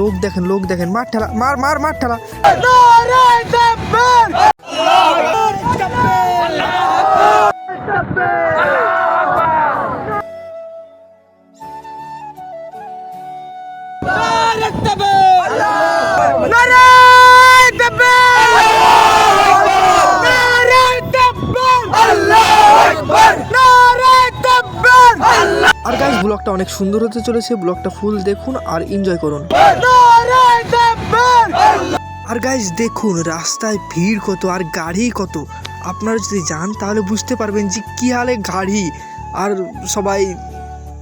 লোক দেখেন লোক দেখেন মার ঠেলা মার মার মার ঠেলা। ব্লগটা অনেক সুন্দর হতে চলেছে। ব্লগটা ফুল দেখুন আর এনজয় করুন। আর গাইস দেখুন রাস্তায় ভিড় কত আর গাড়ি কত। আপনারা যদি যান তাহলে বুঝতে পারবেন যে কি হালে গাড়ি। আর সবাই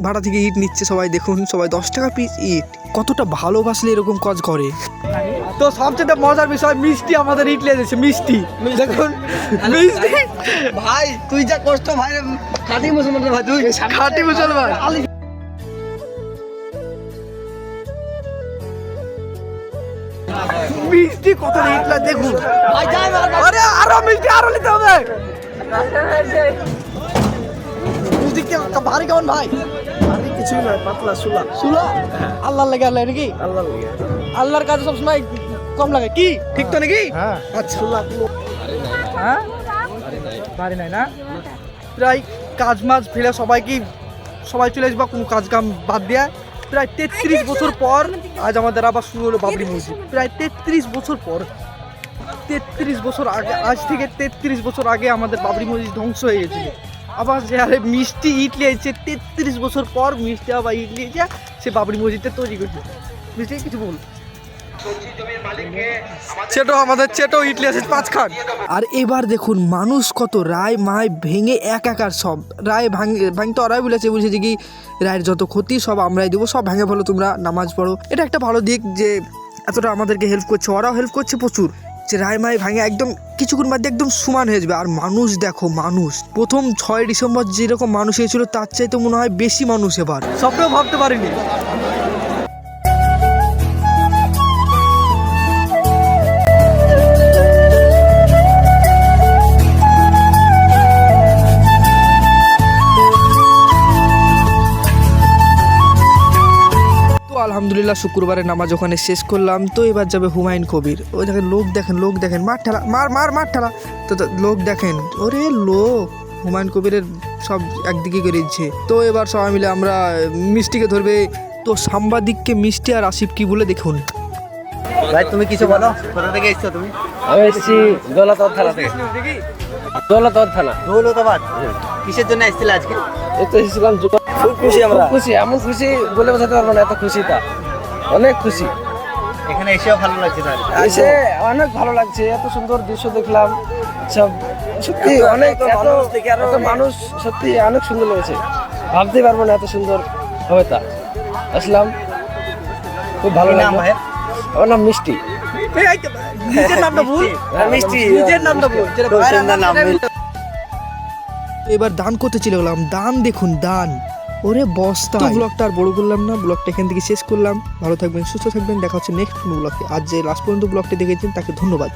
ভাড়া থেকে ইট নিচ্ছে সবাই দেখুন সবাই দশ টাকা পিস ইট। কতটা ভালোবাসলে এরকম কাজ করে। তো সবচেয়ে মজার বিষয় মিষ্টি আমাদের ইট দিয়েছে মিষ্টি। দেখুন মিষ্টি। ভাই তুই যা কষ্ট ভাই খাটি মুসলমান ভাই তুই। খাঁটি মুসলমান। মিষ্টি কত ইটলা দেখুন। আরে আরও মিষ্টি আরও নিতে হবে। মিষ্টি ভারী কেমন ভাই? ভারী কিছুই নয় পাতলা সুলা। শুলো আল্লাহর লাগে আল্লাহ নাকি? আল্লাহ লাগে। আল্লাহর কাছে সবসময় কম লাগে। কি? ঠিক তো নাকি? হ্যাঁ। আচ্ছা সুলা হ্যাঁ? বাড়ি নাই। না? প্রায় কাজ মাছ ফেলে সবাই কি সবাই চলে আসবা কোনো কাজ কাম বাদ দেয়া। প্রায় তেত্রিশ বছর পর আজ আমাদের আবার শুরু হলো বাবরি মসজিদ। প্রায় তেত্রিশ বছর পর, তেত্রিশ বছর আগে, আজ থেকে তেত্রিশ বছর আগে আমাদের বাবরি মসজিদ ধ্বংস হয়ে গেছিল। আবার যে আরে মিষ্টি ইট লিয়েছে, তেত্রিশ বছর পর মিষ্টি আবার ইট লিয়েছে, সে বাবরি মসজিদটা তৈরি করছে। মিষ্টি কিছু বল চেটো আমাদের চেটো ইটলি আছে পাঁচ খান। আর এবার দেখুন মানুষ কত রায় মায় ভেঙে এক একার সব। রায় ভাঙে ভাঙতে ওরাই বলেছে বলছে যে কি রায়ের যত ক্ষতি সব আমরাই দেবো সব ভেঙে ফেলো তোমরা নামাজ পড়ো। এটা একটা ভালো দিক যে এতটা আমাদেরকে হেল্প করছে ওরাও হেল্প করছে প্রচুর। যে রায় মায় ভাঙে একদম কিছুক্ষণ বাদে একদম সমান হয়ে যাবে। আর মানুষ দেখো মানুষ প্রথম ছয় ডিসেম্বর যেরকম মানুষ এসেছিল তার চাইতে মনে হয় বেশি মানুষ এবার। স্বপ্নেও ভাবতে পারিনি। আলহামদুলিল্লাহ শুক্রবারের নামাজ ওখানে শেষ করলাম। তো এবার যাবে হুমায়ুন কবির। ওই দেখেন লোক দেখেন লোক দেখেন। মার ঠেলা মার মার মার ঠেলা। তো লোক দেখেন। ওরে লোক হুমায়ুন কবিরের সব একদিকে করে দিচ্ছে। তো এবার সবাই মিলে আমরা মিষ্টিকে ধরবে। তো সাংবাদিককে মিষ্টি আর আসিফ কি বলে দেখুন। ভাই তুমি কিছু বলো? কোথা থেকে এসছো তুমি? আমি এসেছি দৌলতাবাদ থানা থেকে। দৌলতাবাদ থানা। দৌলতাবাদ? কিসের জন্য এসেছিলে আজকে? এসেছিলাম খুব খুশি আমরা। খুশি এমন খুশি বলে বোঝাতে পারব না এত খুশি তা। অনেক খুশি। এখানে এসেও ভালো লাগছে তাহলে। এসে অনেক ভালো লাগছে এত সুন্দর দৃশ্য দেখলাম সব সত্যি অনেক এত এত মানুষ সত্যি অনেক সুন্দর লেগেছে। ভাবতেই পারব না এত সুন্দর হবে তা। আসলাম। খুব ভালো নাম আমার নাম মিষ্টি। নিজের নামটা ভুল। হ্যাঁ, মিষ্টি। নিজের নামটা ভুল। যেটা খুব ভাইয়ের সুন্দর নাম এবার দান করতে চলে গেলাম। দান দেখুন দান। ওরে বস্তা তো ব্লগটা আর বড় করলাম না ব্লগটা এখান থেকে শেষ করলাম। ভালো থাকবেন সুস্থ থাকবেন দেখা হচ্ছে নেক্সট ব্লগে আজ যে লাস্ট পর্যন্ত ব্লগটা দেখেছেন তাকে ধন্যবাদ।